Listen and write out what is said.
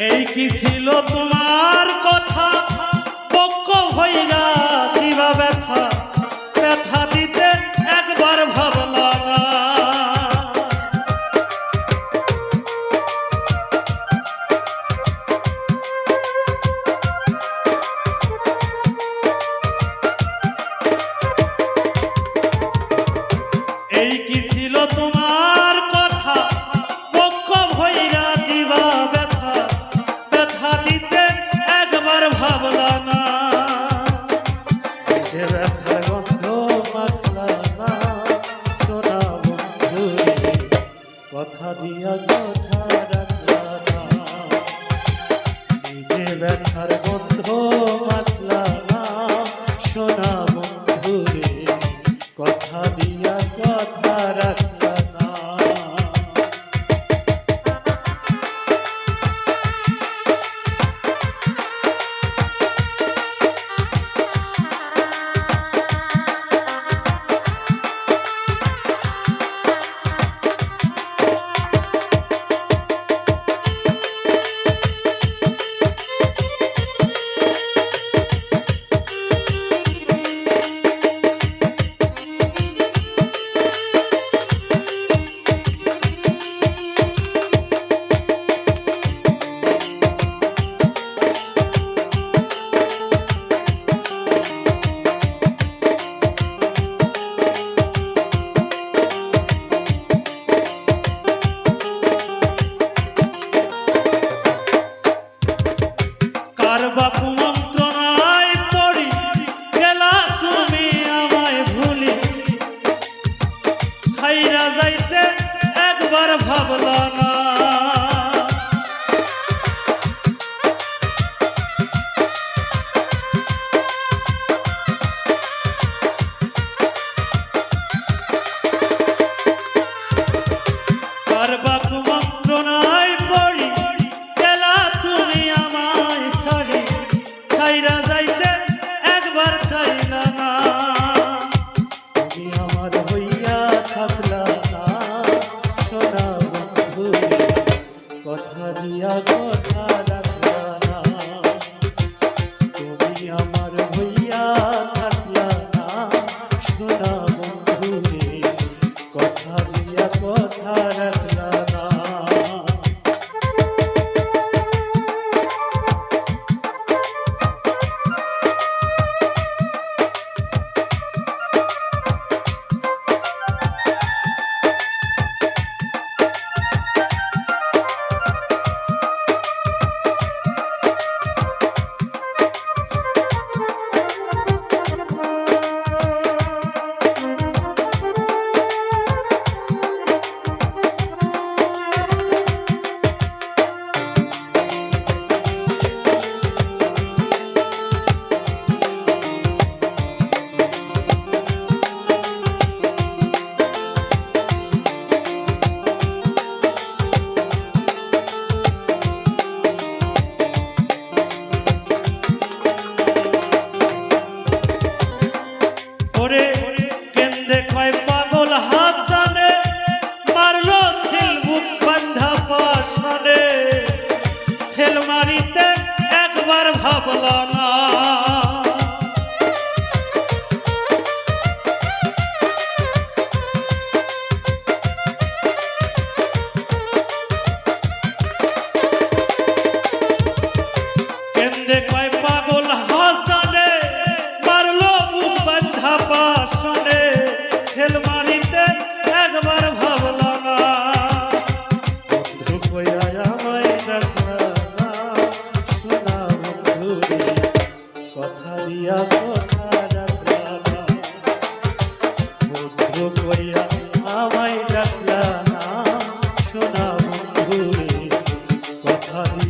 এই কি ছিল তোমার কথা? কথা দিয়া কথা যাইতে একবার ভাবলাম। ওরে কেন্দে কয়, পাগল হাত জানে, মারলো ছেল বুক বান্ধা পাশানে ছেল একবার ভাবল না। কেন্দে কয়